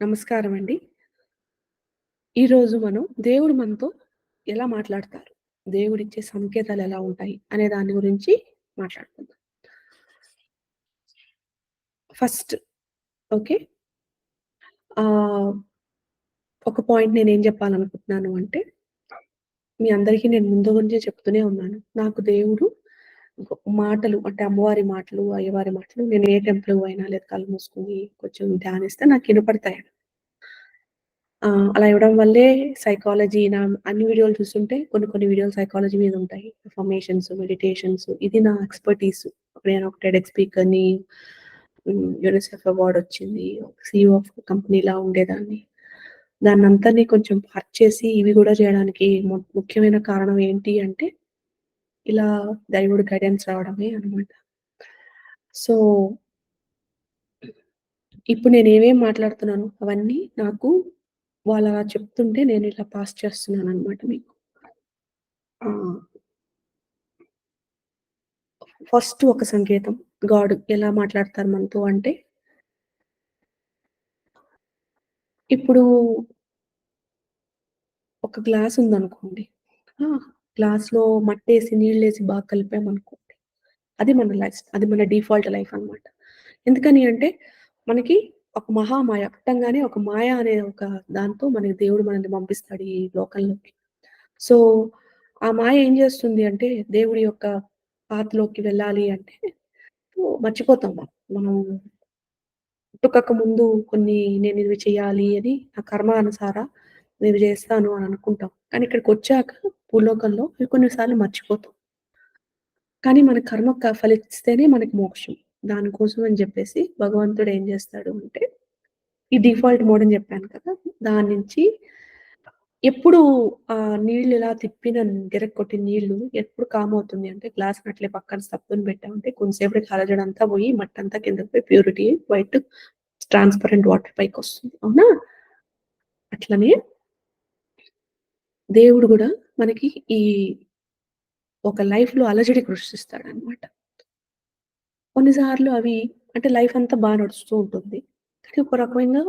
నమస్కారం అండి. ఈరోజు మనం దేవుడు మనతో ఎలా మాట్లాడతారు? దేవుడిచ్చే సంకేతాలు ఎలా ఉంటాయి? అనే దాని గురించి మాట్లాడుకుందాం. First okay. ఒక పాయింట్ నేను ఏం చెప్పాలనుకుంటున్నాను అంటే, మీ అందరికీ నేను ముందు గురించే చెప్తూనే ఉన్నాను. నాకు దేవుడు మాటలు అంటే అమ్మవారి మాటలు, అయ్యవారి మాటలు నేను ఏ టెంపుల్ అయినా లేదా కళ్ళు మూసుకొని కొంచెం ధ్యానిస్తే నాకు వినపడతాయి అలా ఇవ్వడం వల్లే సైకాలజీ నా అన్ని వీడియోలు చూస్తుంటే కొన్ని కొన్ని వీడియోలు సైకాలజీ మీద ఉంటాయి. అఫర్మేషన్స్, మెడిటేషన్స్ ఇది నా ఎక్స్‌పర్‌టీస్. నేను ఒక టెడెక్ స్పీకర్‌ని. హ్మ్. యూనిసెఫ్ అవార్డ్ వచ్చింది. సిఇఓ ఆఫ్ కంపెనీలా ఉండేదాన్ని. దాన్నంతని కొంచెం పర్చేసి చేసి ఇవి కూడా చేయడానికి ముఖ్యమైన కారణం ఏంటి అంటే, ఇలా దైవుడు గైడెన్స్ రావడమే అన్నమాట. సో ఇప్పుడు నేను ఏమేమి మాట్లాడుతున్నాను అవన్నీ నాకు వాళ్ళ చెప్తుంటే నేను ఇలా పాస్ చేస్తున్నాను అనమాట మీకు. ఆ! ఫస్ట్ ఒక సంకేతం గాడ్ ఎలా మాట్లాడతారు మనతో అంటే ఇప్పుడు ఒక గ్లాస్ ఉందనుకోండి. గ్లాస్‌లో మట్టేసి, నీళ్ళేసి బాగా కలిపామనుకోండి. అది మన లైఫ్. అది మన డిఫాల్ట్ లైఫ్ అనమాట ఎందుకని అంటే మనకి ఒక మహామాయ పుట్టంగానే ఒక మాయ అనే ఒక దాంతో మనకి దేవుడు మనల్ని పంపిస్తాడు ఈ లోకంలోకి. సో, ఆ మాయ ఏం చేస్తుంది అంటే దేవుడి యొక్క పాతలోకి వెళ్ళాలి అంటే మర్చిపోతాం మనం. మనం ముందు కొన్ని నేను ఇవి చేయాలి అని నా కర్మ అనుసార నేను చేస్తాను అని అనుకుంటాం. కానీ ఇక్కడికొచ్చాక భూలోకంలో కొన్ని సార్లు మర్చిపోతాం. కానీ మన కర్మ ఫలిస్తేనే మనకి మోక్షం. దానికోసం అని చెప్పేసి భగవంతుడు ఏం చేస్తాడు అంటే, ఈ డిఫాల్ట్ మోడ్ అని చెప్పాను కదా! దాని నుంచి ఎప్పుడు ఆ నీళ్ళు ఇలా తిప్పిన గెరకి నీళ్ళు ఎప్పుడు కామ్ అవుతుంది అంటే గ్లాస్ అట్లే పక్కన సబ్బుని పెట్టామంటే కొంతసేపటికి అంతా పోయి మట్టంతా కిందకి పోయి ప్యూరిటీ వైట్ ట్రాన్స్‌పరెంట్ వాటర్ పైకి వస్తుంది అవునా? అట్లనే దేవుడు కూడా మనకి ఈ ఒక లైఫ్‌లో అలజడి సృష్టిస్తాడన్నమాట. కొన్నిసార్లు అవి అంటే లైఫ్ అంతా బాగా నడుస్తూ ఉంటుంది. కానీ ఒక రకంగా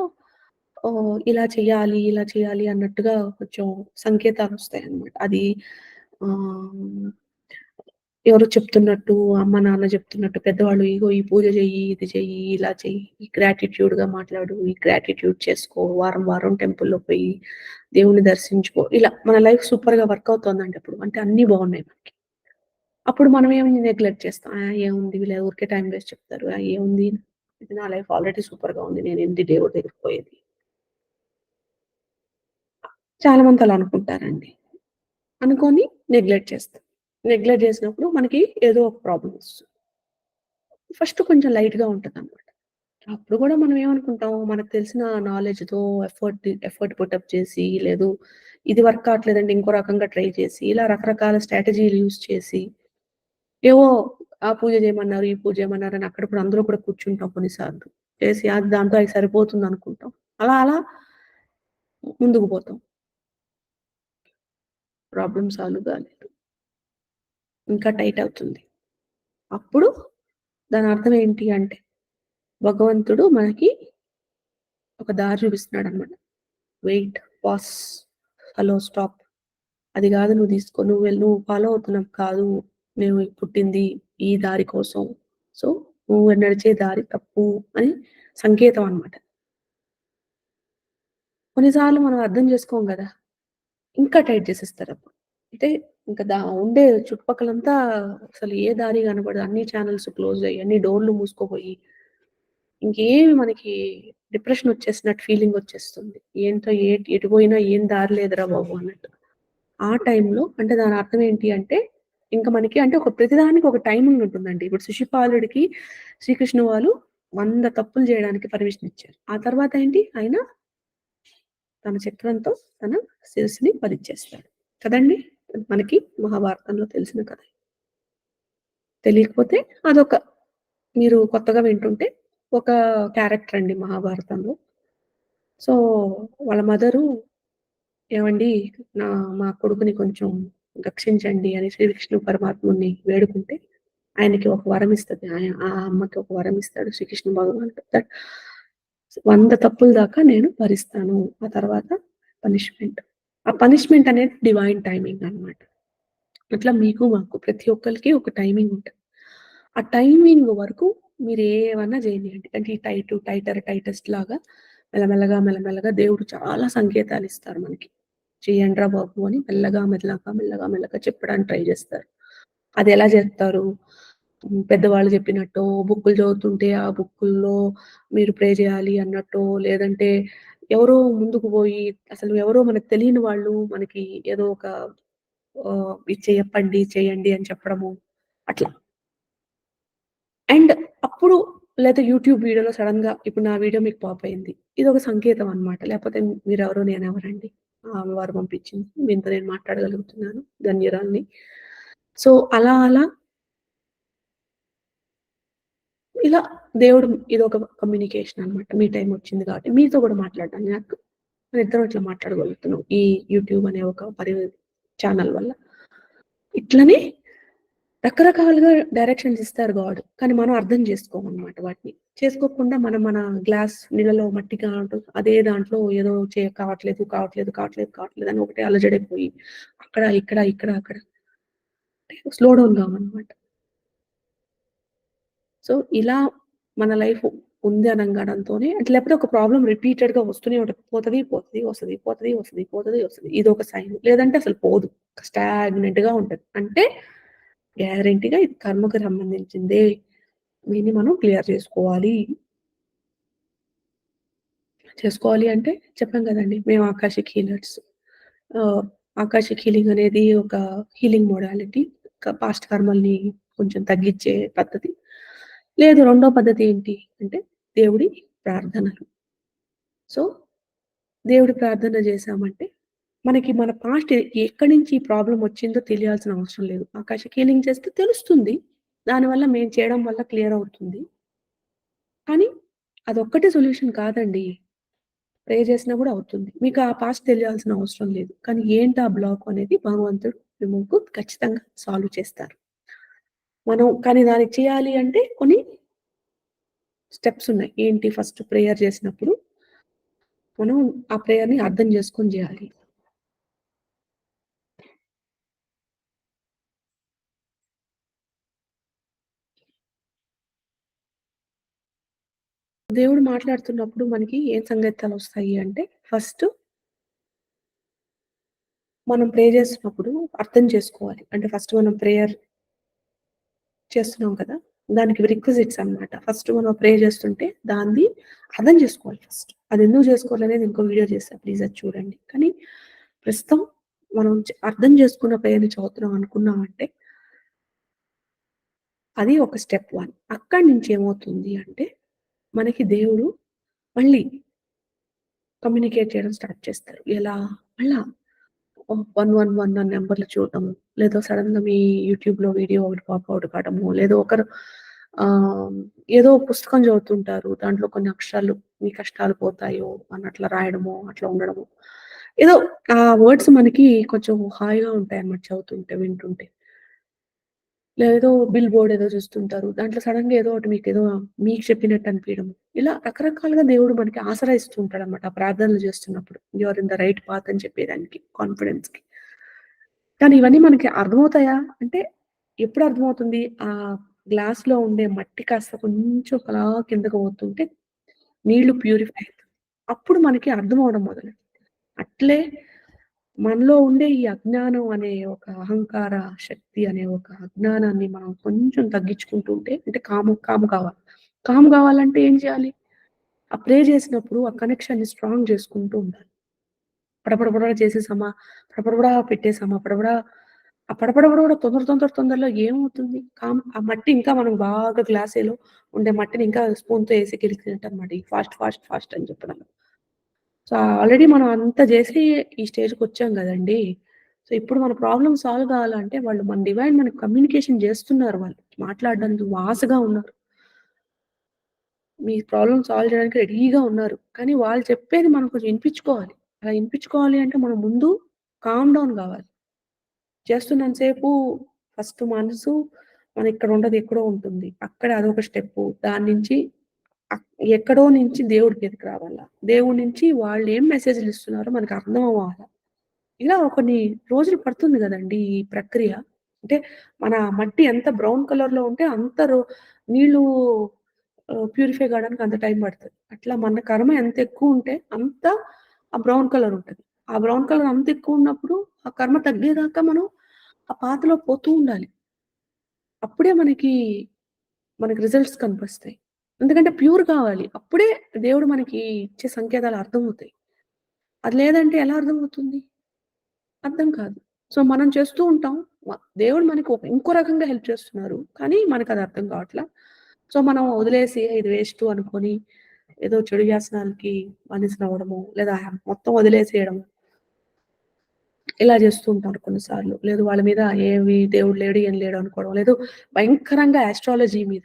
ఇలా చేయాలి, ఇలా చేయాలి అన్నట్టుగా కొంచెం సంకేతాలు వస్తాయి అనమాట అది ఆహ్, ఎవరో చెప్తున్నట్టు, అమ్మ, నాన్న చెప్తున్నట్టు పెద్దవాళ్ళు ఇగో ఈ పూజ చెయ్యి, ఇది చెయ్యి, ఇలా చెయ్యి, ఈ గ్రాటిట్యూడ్‌గా మాట్లాడు, ఈ గ్రాటిట్యూడ్ చేసుకో, వారం వారం టెంపుల్‌లో పోయి దేవుడిని దర్శించుకో. ఇలా మన లైఫ్ సూపర్‌గా వర్క్ అవుతోందండి అప్పుడు. అంటే అన్నీ బాగున్నాయి మనకి. అప్పుడు మనం ఏమి నెగ్లెక్ట్ చేస్తాం. ఆ! ఏముంది వీళ్ళు ఊరికే టైం వేస్ట్ చెప్తారు. ఏముంది ఇది నా లైఫ్ ఆల్రెడీ సూపర్‌గా ఉంది. నేనేంటి దేవుడి దగ్గరికి పోయేది. చాలా మంది అలా అనుకుంటారండి. అనుకొని నెగ్లెక్ట్ చేస్తాం. నెగ్లెక్ట్ చేసినప్పుడు మనకి ఏదో ఒక ప్రాబ్లం వస్తుంది. ఫస్ట్ కొంచెం లైట్‌గా అనమాట అప్పుడు కూడా మనం ఏమనుకుంటాం మనకు తెలిసిన నాలెడ్జ్‌తో ఎఫర్ట్ ఎఫర్ట్ పుటప్ చేసి లేదు ఇది వర్క్ కావట్లేదండి ఇంకో రకంగా ట్రై చేసి ఇలా రకరకాల స్ట్రాటజీలు యూజ్ చేసి ఏవో ఆ పూజ చేయమన్నారు, ఈ పూజ చేయమన్నారు అని అక్కడ కూడా అందులో కూడా కూర్చుంటాం కొన్నిసార్లు. చేసి అది దాంతో అది సరిపోతుందనుకుంటాం. అలా అలా ముందుకు పోతాం. ప్రాబ్లమ్ సాల్వ్ కాలేదు. ఇంకా టైట్ అవుతుంది. అప్పుడు దాని అర్థం ఏంటి అంటే భగవంతుడు మనకి ఒక దారి చూపిస్తున్నాడు అనమాట వెయిట్, పాస్ హలో, స్టాప్. అది కాదు నువ్వు తీసుకో. నువ్వు నువ్వు ఫాలో అవుతున్నావు కాదు. నువ్వు పుట్టింది ఈ దారి కోసం. సో, నువ్వు నడిచే దారి తప్పు అని సంకేతం అన్నమాట. కొన్నిసార్లు మనం అర్థం చేసుకోం కదా ఇంకా టైట్ చేసేస్తారప్పుడు. అంటే ఇంకా దా ఉండే చుట్టుపక్కలంతా అసలు ఏ దారి కనపడదు. అన్ని ఛానల్స్ క్లోజ్ అయ్యి, అన్ని డోర్‌లు మూసుకోపోయి ఇంకేమి మనకి డిప్రెషన్ వచ్చేసినట్టు ఫీలింగ్ వచ్చేస్తుంది. ఏంటో ఏ ఎటు పోయినా ఏం దారి లేదురా బాబు అన్నట్టు. ఆ టైంలో అంటే దాని అర్థం ఏంటి అంటే ఇంకా మనకి అంటే ఒక ప్రతిదానికి ఒక టైమింగ్ ఉంటుందండి. ఇప్పుడు శిశుపాలుడికి శ్రీకృష్ణ వాళ్ళు వంద తప్పులు చేయడానికి పర్మిషన్ ఇచ్చారు. ఆ తర్వాత ఏంటి ఆయన తన చక్రంతో తన శిరస్సుని వధించేస్తాడు. కదండీ! మనకి మహాభారతంలో తెలిసిన కథ. తెలియకపోతే అదొక మీరు కొత్తగా వింటుంటే ఒక క్యారెక్టర్ అండి మహాభారతంలో. సో, వాళ్ళ మదరు ఏమండి నా మా కొడుకుని కొంచెం రక్షించండి అని శ్రీకృష్ణు పరమాత్ముని వేడుకుంటే ఆయనకి ఒక వరం ఇస్తుంది ఆయన ఆ అమ్మకి ఒక వరం ఇస్తాడు శ్రీకృష్ణ భగవాన్ చెప్తాడు వంద తప్పుల దాకా నేను భరిస్తాను. ఆ తర్వాత పనిష్మెంట్. ఆ పనిష్మెంట్ అనేది డివైన్ టైమింగ్ అన్నమాట. అట్లా మీకు మాకు ప్రతి ఒక్కరికి ఒక టైమింగ్ ఉంటుంది ఆ టైమింగ్ వరకు మీరు ఏమన్నా చేయండి అంటే ఈ టైటు, టైటర్, టైటెస్ట్ లాగా మెల్లమెల్లగా, మెల్లమెల్లగా దేవుడు చాలా సంకేతాలు ఇస్తారు మనకి. చేయండ్రా బాబు అని మెల్లగా, మెల్లగా, మెల్లగా, మెల్లగా చెప్పడానికి ట్రై చేస్తారు అది ఎలా చేస్తారు పెద్దవాళ్ళు చెప్పినట్టు బుక్కులు చదువుతుంటే ఆ బుక్కుల్లో మీరు ప్రే చేయాలి అన్నట్టు లేదంటే ఎవరో ముందుకు పోయి అసలు ఎవరో మనకు తెలియని వాళ్ళు మనకి ఏదో ఒక ఇది చెప్పండి, చేయండి అని చెప్పడము అట్లా. అండ్ లేకపోతే యూట్యూబ్ వీడియోలో సడన్గా ఇప్పుడు నా వీడియో మీకు పాప్ అయింది. ఇది ఒక సంకేతం అన్నమాట. లేపోతే మీరెవరో నేనెవరండి. ఆమెవారు పంపించింది. మీతో నేను మాట్లాడగలుగుతున్నాను. ధన్యురాలిని. సో, అలా అలా ఇలా దేవుడు ఇది ఒక కమ్యూనికేషన్ అన్నమాట. మీ టైం వచ్చింది కాబట్టి మీతో కూడా మాట్లాడడానికి నాకు మనిద్దరం ఇట్లా మాట్లాడగలుగుతున్నాం. ఈ యూట్యూబ్ అనే ఒక పరి ఛానల్ వల్ల. ఇట్లనే రకరకాలుగా డైరెక్షన్స్ ఇస్తారు గాడ్. కానీ మనం అర్థం చేసుకోమన్నమాట వాటిని. చేసుకోకుండా మనం మన గ్లాస్ నీళ్ళలో మట్టి కానట్టు అదే దాంట్లో ఏదో చే కావట్లేదు, కావట్లేదు, కావట్లేదు, కావట్లేదు అని ఒకటే అలజడైపోయి అక్కడ, ఇక్కడ, ఇక్కడ, అక్కడ స్లో డౌన్ కావన్నమాట సో, ఇలా మన లైఫ్ ఉంది అనంగడంతోనే అంటే లేకపోతే ఒక ప్రాబ్లమ్ రిపీటెడ్‌గా వస్తూనే ఉంటది. పోతది, పోతది, పోతుంది పోతది, పోతుంది పోతది, ఇది ఒక సైన్. లేదంటే అసలు పోదు. స్టాగ్నెంట్‌గా ఉంటుంది అంటే గ్యారంటీగా ఇది కర్మకు సంబంధించిందే. దీన్ని మనం క్లియర్ చేసుకోవాలి. చేసుకోవాలి అంటే చెప్పాం కదండి మేము ఆకాశిక్ హీలర్స్. ఆకాశిక్ హీలింగ్ అనేది ఒక హీలింగ్ మోడాలిటీ. పాస్ట్ కర్మల్ని కొంచెం తగ్గించే పద్ధతి. లేదు రెండో పద్ధతి ఏంటి అంటే దేవుడి ప్రార్థనలు. సో, దేవుడి ప్రార్థన చేశామంటే మనకి మన పాస్ట్ ఎక్కడి నుంచి ఈ ప్రాబ్లమ్ వచ్చిందో తెలియాల్సిన అవసరం లేదు. ఆకాశ హీలింగ్ చేస్తే తెలుస్తుంది. దానివల్ల మేము చేయడం వల్ల క్లియర్ అవుతుంది. కానీ అదొక్కటే సొల్యూషన్ కాదండి. ప్రే చేసినా కూడా అవుతుంది. మీకు ఆ పాస్ట్ తెలియాల్సిన అవసరం లేదు. కానీ ఏంటి ఆ బ్లాక్ అనేది భగవంతుడు మిమ్మల్ని ఖచ్చితంగా సాల్వ్ చేస్తారు. మనం కానీ దానికి చేయాలి అంటే కొన్ని స్టెప్స్ ఉన్నాయి. ఏంటి ఫస్ట్ ప్రేయర్ చేసినప్పుడు మనం ఆ ప్రేయర్‌ని అర్థం చేసుకొని చేయాలి దేవుడు మాట్లాడుతున్నప్పుడు మనకి ఏం వస్తాయి అంటే ఫస్ట్ మనం ప్రే చేస్తున్నప్పుడు అర్థం చేసుకోవాలి. అంటే ఫస్ట్ మనం ప్రేయర్ చేస్తున్నాం కదా! దానికి రిక్విజిట్స్ అన్నమాట. ఫస్ట్ మనం ప్రే చేస్తుంటే దాన్ని అర్థం చేసుకోవాలి ఫస్ట్. అది ఎందుకు చేసుకోవాలనేది ఇంకో వీడియో చేస్తా ప్లీజ్ అది చూడండి. కానీ ప్రస్తుతం మనం అర్థం చేసుకున్న ప్రేయర్‌ని చదువుతున్నాం అనుకున్నాం అంటే అది ఒక స్టెప్ వన్ అక్కడి నుంచి ఏమవుతుంది అంటే మనకి దేవుడు మళ్ళీ కమ్యూనికేట్ చేయడం స్టార్ట్ చేస్తారు. ఎలా? మళ్ళా ఆహ్, 111 అనే నంబర్‌లు చూడటము, లేదా సడెన్‌గా మీ యూట్యూబ్‌లో వీడియో ఒకటి పాప్ అవుట్ కావడము, లేదా ఒకరు ఏదో పుస్తకం చదువుతుంటారు. దాంట్లో కొన్ని అక్షరాలు మీ కష్టాలు పోతాయో అన్నట్లా రాయడమో, అట్లా ఉండడము. ఏదో ఆ వర్డ్స్ మనకి కొంచెం హాయిగా ఉంటాయన్నమాట చదువుతుంటే, వింటుంటే. లేదో బిల్ బోర్డ్ ఏదో చూస్తుంటారు. దాంట్లో సడన్గా ఏదో ఒకటి మీకు ఏదో మీకు చెప్పినట్టు అనిపించడం ఇలా రకరకాలుగా దేవుడు మనకి ఆసరా ఇస్తూ ఉంటాడన్నమాట. ప్రార్థనలు చేస్తున్నప్పుడు. Your in the right path అని చెప్పేదానికి కాన్ఫిడెన్స్కి కానీ ఇవన్నీ మనకి అర్థమవుతాయా? అంటే ఎప్పుడు అర్థమవుతుంది? ఆ గ్లాస్లో ఉండే మట్టి కాస్త కొంచెం ఒకలా కిందకు పోతుంటే నీళ్ళు ప్యూరిఫై అవుతుంది అప్పుడు మనకి అర్థం అవడం మొదలు అట్లే మనలో ఉండే ఈ అజ్ఞానం అనే ఒక అహంకార శక్తి అనే ఒక అజ్ఞానాన్ని మనం కొంచెం తగ్గించుకుంటూ ఉంటే అంటే కాము కాము కావాలి. కాము కావాలంటే ఏం చేయాలి? ఆ ప్రే చేసినప్పుడు ఆ కనెక్షన్‌ని స్ట్రాంగ్ చేసుకుంటూ ఉండాలి. పడపడపడ చేసేసామా, పడపడపడా పెట్టేసామా, పడపడా ఆ పడపడబడ తొందర తొందర తొందరలో ఏమవుతుంది? కామ్ ఆ మట్టి ఇంకా మనం బాగా గ్లాసేలో ఉండే మట్టిని ఇంకా స్పూన్‌తో వేసి గెలిచినట్టు అనమాట ఫాస్ట్, ఫాస్ట్, ఫాస్ట్ అని చెప్పడం. సో, ఆల్రెడీ మనం అంత చేసి ఈ స్టేజ్‌కొచ్చాం కదండి సో, ఇప్పుడు మన ప్రాబ్లం సాల్వ్ కావాలంటే వాళ్ళు మన డివైన్ మనకు కమ్యూనికేషన్ చేస్తున్నారు వాళ్ళు. మాట్లాడడానికి వాసగా ఉన్నారు. మీ ప్రాబ్లం సాల్వ్ చేయడానికి రెడీగా ఉన్నారు. కానీ వాళ్ళు చెప్పేది మనం కొంచెం వినిపించుకోవాలి అలా వినిపించుకోవాలి అంటే మనం ముందు కామ్ డౌన్ కావాలి చేస్తున్నంత సేపు ఫస్ట్ మనసు మన ఇక్కడ ఉండదు ఎక్కడో ఉంటుంది. అక్కడ అదొక స్టెప్ దాని నుంచి ఎక్కడో నుంచి దేవుడి మీదకి రావాలా. దేవుడి నుంచి వాళ్ళు ఏం మెసేజ్‌లు ఇస్తున్నారో మనకు అర్థం అవ్వాలా. ఇలా కొన్ని రోజులు పడుతుంది కదండి ఈ ప్రక్రియ. అంటే మన మట్టి ఎంత బ్రౌన్ కలర్లో ఉంటే అంత రో నీళ్ళు ప్యూరిఫై కావడానికి అంత టైం పడుతుంది అట్లా మన కర్మ ఎంత ఎక్కువ ఉంటే అంత ఆ బ్రౌన్ కలర్ ఉంటుంది ఆ బ్రౌన్ కలర్ అంత ఎక్కువ ఉన్నప్పుడు ఆ కర్మ తగ్గేదాకా మనం ఆ పాతలో పోతూ ఉండాలి. అప్పుడే మనకి, మనకి రిజల్ట్స్ కనిపిస్తాయి. ఎందుకంటే ప్యూర్ కావాలి. అప్పుడే దేవుడు మనకి ఇచ్చే సంకేతాలు అర్థమవుతాయి. అది లేదంటే ఎలా అర్థమవుతుంది? అర్థం కాదు. సో, మనం చేస్తూ ఉంటాం. దేవుడు మనకి ఒక ఇంకో రకంగా హెల్ప్ చేస్తున్నారు. కానీ మనకది అర్థం కావట్ల. సో, మనం వదిలేసి ఇది వేస్ట్ అనుకొని ఏదో చెడు వ్యసనాలకి బానిసలవ్వడమో, లేదా మొత్తం వదిలేసేయడము ఇలా చేస్తూ ఉంటారు కొన్నిసార్లు. లేదు వాళ్ళ మీద ఏవి దేవుడు లేడు, ఏం లేడు అనుకోవడం. లేదు భయంకరంగా ఆస్ట్రాలజీ మీద.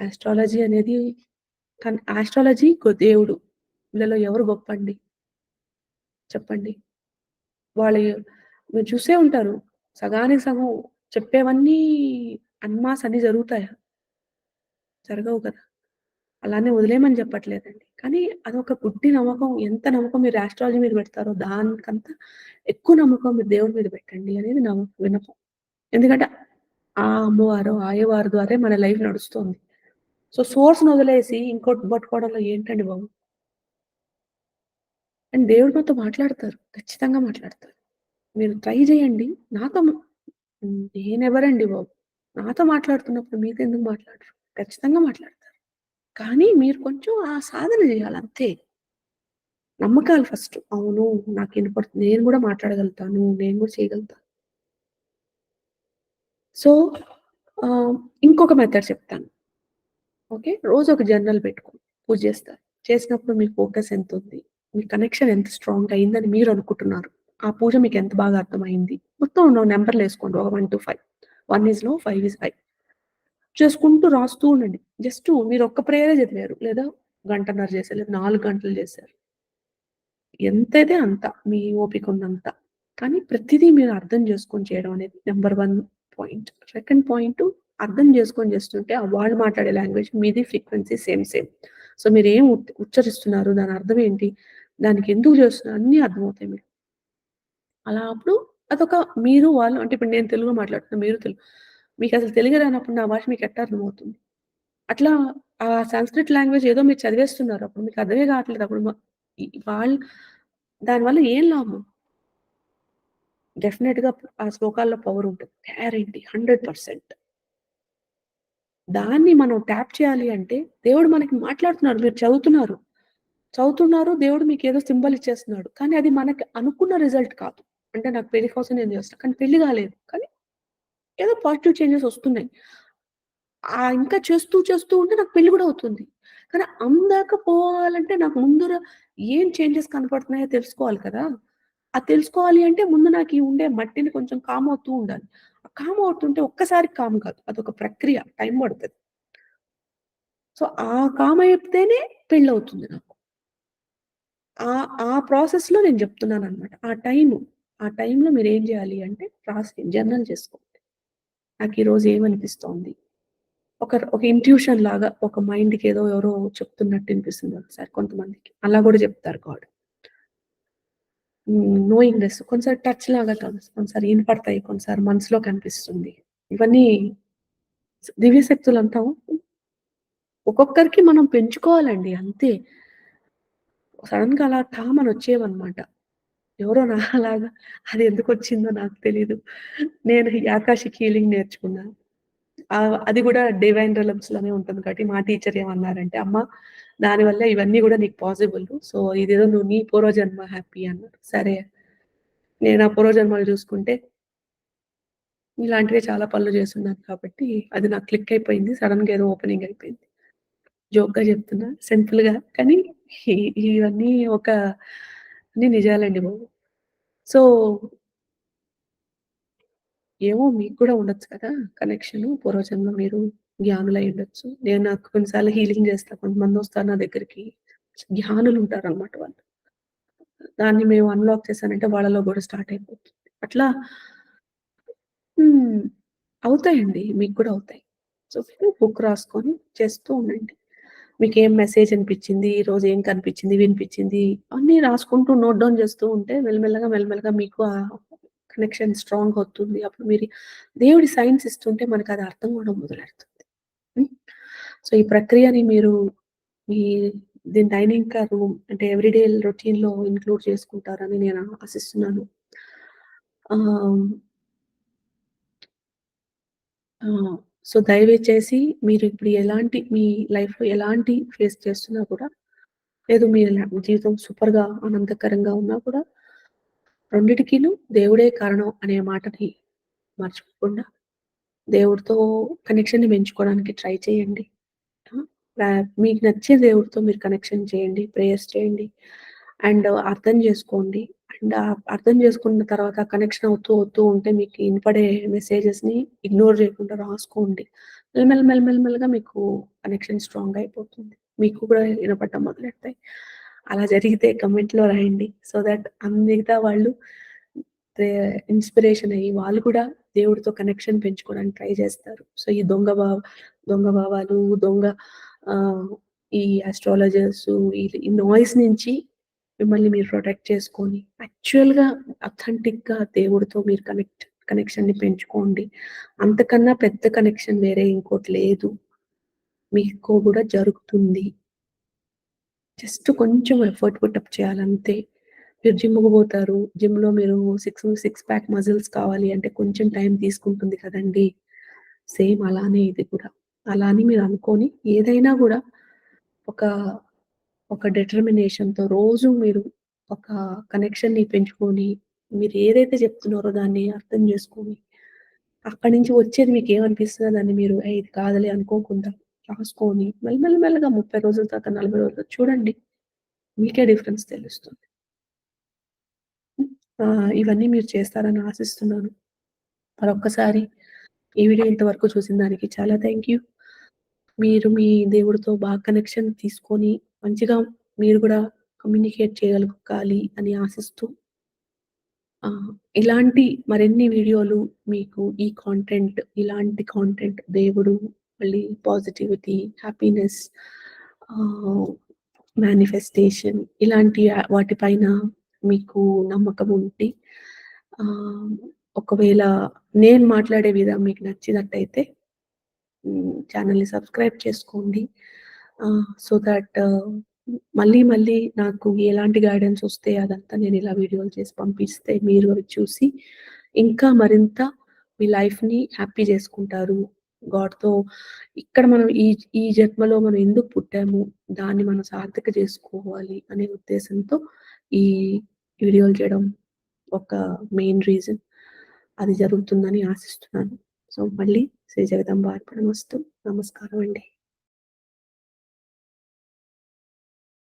ఆస్ట్రాలజీ అనేది కానీ ఆస్ట్రాలజీ దేవుడు. వీళ్ళలో ఎవరు గొప్పండి? చెప్పండి. వాళ్ళు మీరు చూసే ఉంటారు. సగానికి సగం చెప్పేవన్నీ అన్మాస్ అన్ని జరుగుతాయా? జరగవు కదా! అలానే వదిలేమని చెప్పట్లేదండి. కానీ అదొక గుడ్డి నమ్మకం. ఎంత నమ్మకం మీరు ఆస్ట్రాలజీ మీద పెడతారో దానికంతా ఎక్కువ నమ్మకం మీరు దేవుడి మీద పెట్టండి అనేది నమ్మకం వినపం ఎందుకంటే ఆ అమ్మవారు ఆయవారు ద్వారా మన లైఫ్ నడుస్తుంది సో, సోర్స్‌ని వదిలేసి ఇంకోటి పట్టుకోవడంలో ఏంటండి బాబు? అండ్ దేవుడు మాతో మాట్లాడతారు. ఖచ్చితంగా మాట్లాడతారు. మీరు ట్రై చేయండి. నాతో నేనెవరండి బాబు? నాతో మాట్లాడుతున్నప్పుడు మీతో ఎందుకు మాట్లాడరు? ఖచ్చితంగా మాట్లాడతారు. కానీ మీరు కొంచెం ఆ సాధన చేయాలి అంతే. నమ్మకాలు ఫస్ట్. అవును. నాకు ఇనపడుతుంది. నేను కూడా మాట్లాడగలుగుతాను. నేను కూడా చేయగలుగుతాను. సో, ఇంకొక మెథడ్ చెప్తాను. ఓకే. రోజు ఒక జర్నల్ పెట్టుకోండి. పూజ చేస్తారు. చేసినప్పుడు మీ ఫోకస్ ఎంత ఉంది మీ కనెక్షన్ ఎంత స్ట్రాంగ్ అయిందని మీరు అనుకుంటున్నారు? ఆ పూజ మీకు ఎంత బాగా అర్థమైంది? మొత్తం నెంబర్లు వేసుకోండి ఒక 1-5. 1 ఈజ్లో, ఫైవ్ ఈజ్ ఫైవ్ చేసుకుంటూ రాస్తూ ఉండండి. జస్ట్ మీరు ఒక్క ప్రేయరే చదివారు. లేదా గంటన్నర చేశారు. లేదా నాలుగు గంటలు చేశారు. ఎంతైతే అంత. మీ ఓపిక ఉన్నంత. కానీ ప్రతిదీ మీరు అర్థం చేసుకొని చేయడం అనేది number one point. Second point అర్థం చేసుకొని చేస్తుంటే ఆ వాళ్ళు మాట్లాడే లాంగ్వేజ్ మీది ఫ్రీక్వెన్సీ సేమ్ సేమ్. సో, మీరు ఏం ఉచ్చరిస్తున్నారు? దాని అర్థం ఏంటి? దానికి ఎందుకు చేస్తున్నారు? అన్నీ అర్థమవుతాయి మీరు అలా అప్పుడు అదొక మీరు వాళ్ళు అంటే ఇప్పుడు నేను తెలుగు మాట్లాడుతున్నా. మీరు తెలుగు. మీకు అసలు తెలుగు రానప్పుడు నా భాష మీకు ఎట్లా అర్థమవుతుంది? అట్లా ఆ సంస్కృత్ లాంగ్వేజ్ ఏదో మీరు చదివేస్తున్నారు. అప్పుడు మీకు అర్థమే కావట్లేదు. అప్పుడు వాళ్ళు దానివల్ల ఏం లాభం? డెఫినెట్గా ఆ శ్లోకాల్లో పవర్ ఉంటుంది గ్యారంటీ 100%. దాన్ని మనం ట్యాప్ చేయాలి అంటే దేవుడు మనకి మాట్లాడుతున్నారు. మీరు చదువుతున్నారు. చదువుతున్నారు. దేవుడు మీకు ఏదో సింబల్ ఇచ్చేస్తున్నాడు. కానీ అది మనకి అనుకున్న రిజల్ట్ కాదు. అంటే నాకు పెళ్ళి కోసం నేను చేస్తున్నా. కానీ పెళ్ళి కాలేదు. కానీ ఏదో పాజిటివ్ చేంజెస్ వస్తున్నాయి. ఆ! ఇంకా చేస్తూ చేస్తూ ఉంటే నాకు పెళ్ళి కూడా అవుతుంది. కానీ అందాక పోవాలంటే నాకు ముందర ఏం చేంజెస్ కనపడుతున్నాయో తెలుసుకోవాలి కదా! అది తెలుసుకోవాలి అంటే ముందు నాకు ఈ ఉండే మట్టిని కొంచెం కామ్ అవుతూ ఉండాలి. కామ్ అవుతుంటే ఒక్కసారి కామ్ కాదు. అదొక ప్రక్రియ. టైం పడుతుంది సో, ఆ కామ్ అయితేనే పెళ్ళవుతుంది నాకు. ఆ ఆ ప్రాసెస్‌లో నేను చెప్తున్నాను అనమాట ఆ టైము. ఆ టైంలో మీరు ఏం చేయాలి అంటే రాసి జర్నల్ చేసుకోండి. నాకు ఈరోజు ఏమనిపిస్తోంది? ఒక ఒక ఇంట్యూషన్ లాగా ఒక మైండ్‌కి ఏదో ఎవరో చెప్తున్నట్టు అనిపిస్తుంది ఒకసారి కొంతమందికి. అలా కూడా చెప్తారు గాడ్. నోయింగ్‌నెస్ కొన్నిసారి టచ్ లాగా కాదు. కొన్నిసారి ఇనపడతాయి. కొన్నిసారి మనసులో కనిపిస్తుంది. ఇవన్నీ దివ్య శక్తులు అంటాం. ఒక్కొక్కరికి మనం పెంచుకోవాలండి అంతే. సడన్గా అలా ఠామని వచ్చేవన్నమాట. ఎవరో నాలాగా అది ఎందుకొచ్చిందో నాకు తెలీదు. నేను ఈ హీలింగ్ నేర్చుకున్నాను అది కూడా డివైన్ రిలమ్స్‌లోనే ఉంటుంది కాబట్టి మా టీచర్ ఏమన్నారంటే, "అమ్మ దానివల్ల ఇవన్నీ కూడా నీకు పాసిబుల్. సో, ఇదేదో నువ్వు నీ పూర్వజన్మ హ్యాపీ" అన్నారు. సరే. నేను ఆ పూర్వజన్మలు చూసుకుంటే ఇలాంటివే చాలా పనులు చేస్తున్నాను కాబట్టి అది నాకు క్లిక్ అయిపోయింది. సడన్గా ఏదో ఓపెనింగ్ అయిపోయింది. జోక్‌గా చెప్తున్నా. సింపుల్‌గా. కానీ ఇవన్నీ ఒక అన్ని నిజాలండి బాబు. సో ఏమో మీకు కూడా ఉండొచ్చు కదా! కనెక్షన్ పూర్వజన్మ మీరు జ్ఞానులై ఉండొచ్చు. నేను నాకు కొన్నిసార్లు హీలింగ్ చేస్తా. కొంతమందొస్తారు నా దగ్గరికి. జ్ఞానులు ఉంటారు అనమాట వాళ్ళు. దాన్ని మేము అన్‌లాక్ చేశానంటే వాళ్ళలో కూడా స్టార్ట్ అయిపోతుంది. అట్లా అవుతాయండి. మీకు కూడా అవుతాయి. సో, బుక్ రాసుకొని చేస్తూ ఉండండి. మీకు ఏం మెసేజ్ అనిపించింది, రోజు ఏం కనిపించింది, వినిపించింది అన్నీ రాసుకుంటూ నోట్ డౌన్ చేస్తూ ఉంటే మెల్లమెల్లగా, మెల్లమెల్లగా మీకు ఆ కనెక్షన్ స్ట్రాంగ్ అవుతుంది. అప్పుడు మీరు దేవుడి సైన్స్ ఇస్తుంటే మనకది అర్థం కూడా మొదలెడుతుంది. సో, ఈ ప్రక్రియని మీరు మీ దీని డైనింగ్ కా రూమ్ అంటే ఎవ్రీడే రొటీన్‌లో ఇంక్లూడ్ చేసుకుంటారని నేను ఆశిస్తున్నాను. ఆ! సో, దయచేసి మీరిప్పుడు ఎలాంటి మీ లైఫ్‌లో ఎలాంటి ఫేస్ చేస్తున్నా కూడా, లేదు మీ జీవితం సూపర్‌గా ఆనందకరంగా ఉన్నా కూడా, రెండిటికిను దేవుడే కారణం అనే మాటని మర్చిపోకుండా, దేవుడితో కనెక్షన్‌ని పెంచుకోవడానికి ట్రై చేయండి. మీకు నచ్చే దేవుడితో మీరు కనెక్షన్ చేయండి. ప్రేయర్స్ చేయండి. అండ్ అర్థం చేసుకోండి. అండ్ అర్థం చేసుకున్న తర్వాత కనెక్షన్ అవుతూ, అవుతూ ఉంటే మీకు ఇనపడే మెసేజెస్‌ని ఇగ్నోర్ చేయకుండా రాసుకోండి. మెల్లమెల్ల మెల్లమెల్లగా మీకు కనెక్షన్ స్ట్రాంగ్ అయిపోతుంది. మీకు కూడా వినపడటం మొదలెడతాయి. అలా జరిగితే కమెంట్లో రాయండి. సో దట్ మిగతా వాళ్ళు ఇన్‌స్పిరేషన్ అయ్యి వాళ్ళు కూడా దేవుడితో కనెక్షన్ పెంచుకోవడానికి ట్రై చేస్తారు. సో, ఈ దొంగ భావ దొంగ భావాలు, దొంగ ఈ ఆస్ట్రాలజర్స్ ఈ ఈ నాయిస్ నుంచి మిమ్మల్ని మీరు ప్రొటెక్ట్ చేసుకొని, యాక్చువల్‌గా అథెంటిక్‌గా దేవుడితో మీరు కనెక్ట్ కనెక్షన్‌ని పెంచుకోండి. అంతకన్నా పెద్ద కనెక్షన్ వేరే ఇంకోటి లేదు. మీకు కూడా జరుగుతుంది. జస్ట్ కొంచెం ఎఫర్ట్ పుటప్ చేయాలంతే. మీరు జిమ్కు పోతారు. జిమ్‌లో మీరు సిక్స్ సిక్స్ ప్యాక్ మజిల్స్ కావాలి అంటే కొంచెం టైం తీసుకుంటుంది కదండీ! సేమ్ అలానే ఇది కూడా. అలా అని మీరు అనుకొని ఏదైనా కూడా ఒక, ఒక డిటర్మినేషన్‌తో రోజు మీరు ఒక కనెక్షన్‌ని పెంచుకొని, మీరు ఏదైతే చెప్తున్నారో దాన్ని అర్థం చేసుకొని, అక్కడి నుంచి వచ్చేది మీకేమనిపిస్తుందో దాన్ని మీరు ఇది కాదులే అనుకోకుండా రాసుకొని మెల్లమెల్లమెల్లగా ముప్పై రోజుల తర్వాత 40 రోజులు చూడండి. మీకే డిఫరెన్స్ తెలుస్తుంది. ఇవన్నీ మీరు చేస్తారని ఆశిస్తున్నాను. మరొక్కసారి ఈ వీడియో ఇంతవరకు చూసిన దానికి చాలా థ్యాంక్ యూ. మీరు మీ దేవుడితో బాగా కనెక్షన్ తీసుకొని, మంచిగా మీరు కూడా కమ్యూనికేట్ చేయగలగాలి అని ఆశిస్తూ ఇలాంటి మరిన్ని వీడియోలు మీకు ఈ కాంటెంట్, ఇలాంటి కాంటెంట్ దేవుడు, మళ్ళీ పాజిటివిటీ, హ్యాపీనెస్ మేనిఫెస్టేషన్ ఇలాంటి వాటిపైన మీకు నమ్మకం ఉంటే ఒకవేళ నేను మాట్లాడే విధం మీకు నచ్చినట్టయితే ఛానల్ని సబ్స్క్రైబ్ చేసుకోండి. సో దట్ మళ్ళీ, మళ్ళీ నాకు ఎలాంటి గైడెన్స్ వస్తే అదంతా నేను ఇలా వీడియోలు చేసి పంపిస్తే మీరు అవి చూసి ఇంకా మరింత మీ లైఫ్‌ని హ్యాపీ చేసుకుంటారు. గాడ్‌తో ఇక్కడ మనం ఈ ఈ జన్మలో మనం ఎందుకు పుట్టాము? దాన్ని మనం సార్థక చేసుకోవాలి అనే ఉద్దేశంతో ఈ వీడియోలు చేయడం ఒక మెయిన్ రీజన్. అది జరుగుతుందని ఆశిస్తున్నాను. సో, మళ్ళీ శ్రీ జగదంబ వస్తూ నమస్కారం అండి.